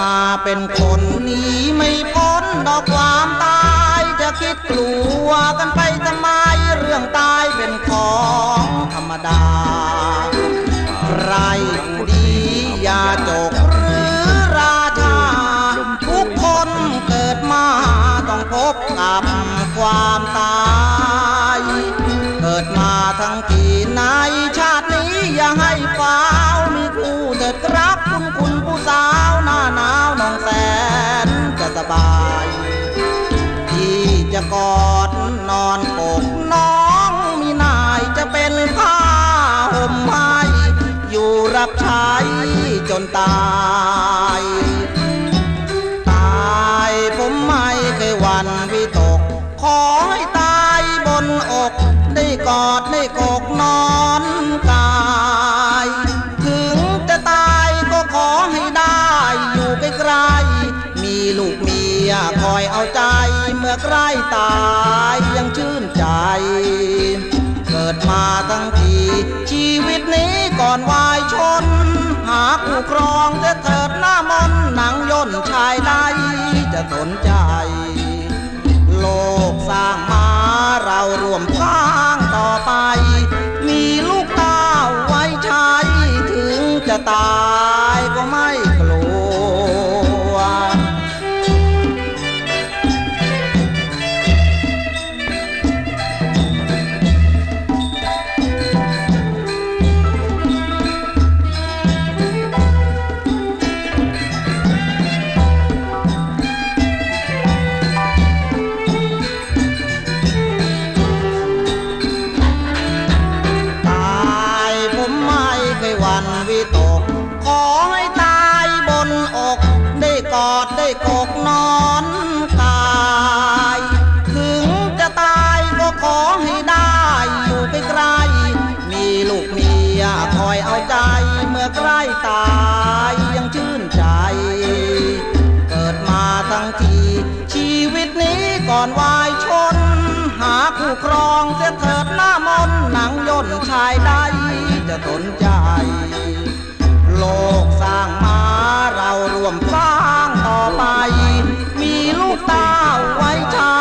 มาเป็นคนหนีไม่พ้นดอกความตายจะคิดกลัวกันไปทำไมเรื่องตายเป็นของธรรมดาใครดีอย่าจกหรือราชาทุกคนเกิดมาต้องพบกับความตาย เกิดมาทั้งทีในชาตินี้อย่าให้เปล่ามีคู่เถิดรับคุณคุณ จะกอดนอนปกน้องมีนายจะเป็นผ้าห่มให้อยู่รับใช้จนตายตายผมไม่เคยหวันวิตก ขอให้ตายบนอก ได้กอดได้กกน้อง ยคอยเอาใจ เมื่อใกล้ตายยังชื่นใจ เกิดมาทั้งที ชีวิตนี้ก่อนวายชน หาคู่ครองจะเถิดหน้ามนหนังย่นชายใดจะสนใจ โลกสร้างมาเรารวมสร้างต่อไป มีลูกตาไว้ใช้ถึงจะตายก็ไม่ กเมียคอยเอาใจ เมื่อใกล้ตายยังชื่นใจ เกิดมาทั้งที ชีวิตนี้ก่อนวายชน หาคู่ครองเสียเถิดหน้ามนหนังย่นชายใดจะสนใจ โลกสร้างมาเรารวมสร้างต่อไป มีลูกตาไว้ใช้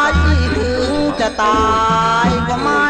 ถึงจะตายก็มา